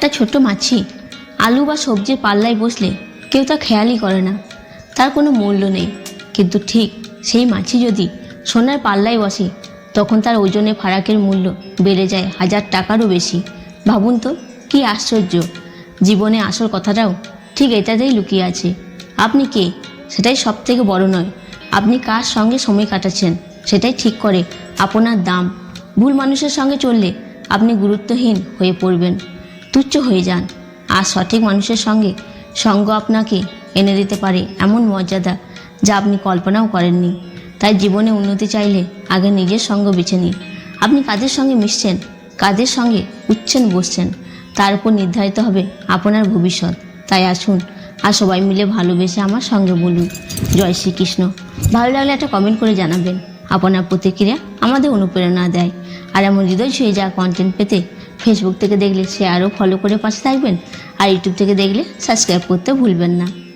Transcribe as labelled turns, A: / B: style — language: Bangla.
A: একটা ছোট্ট মাছি আলু বা সবজির পাল্লায় বসলে কেউ তা খেয়ালই করে না। তার কোনো মূল্য নেই। কিন্তু ঠিক সেই মাছি যদি সোনার পাল্লায় বসে, তখন তার ওজনে ফারাকের মূল্য বেড়ে যায় হাজার টাকারও বেশি। ভাবুন তো, কী আশ্চর্য! জীবনে আসল কথাটাও ঠিক এটাতেই লুকিয়ে আছে। আপনি কে? সেটাই সব থেকে বড় নয়। আপনি কার সঙ্গে সময় কাটাচ্ছেন? সেটাই ঠিক করে আপনার দাম। ভুল মানুষের সঙ্গে চললে আপনি গুরুত্বহীন হয়ে পড়বেন। তুচ্ছ হয়ে যান। আর সঠিক মানুষের সঙ্গে সঙ্গ আপনাকে এনে দিতে পারে এমন মর্যাদা যা আপনি কল্পনাও করেননি। তাই জীবনে উন্নতি চাইলে আগে নিজের সঙ্গ বেছে নিন। আপনি কাদের সঙ্গে মিশছেন, কাদের সঙ্গে উঠছেন বসছেন তার উপর নির্ধারিত হবে আপনার ভবিষ্যৎ। তাই আসুন, আর সবাই মিলে ভালোবেসে আমার সঙ্গে বলুন, জয় শ্রীকৃষ্ণ। ভালো লাগলে একটা কমেন্ট করে জানাবেন। আপনার প্রতিক্রিয়া আমাদের অনুপ্রেরণা দেয়। আর এমন হৃদয় ছুঁয়ে যাওয়া কন্টেন্ট পেতে ফেসবুক থেকে দেখলে শেয়ারও ফলো করে পাশে থাকবেন। আর ইউটিউব থেকে দেখলে সাবস্ক্রাইব করতে ভুলবেন না।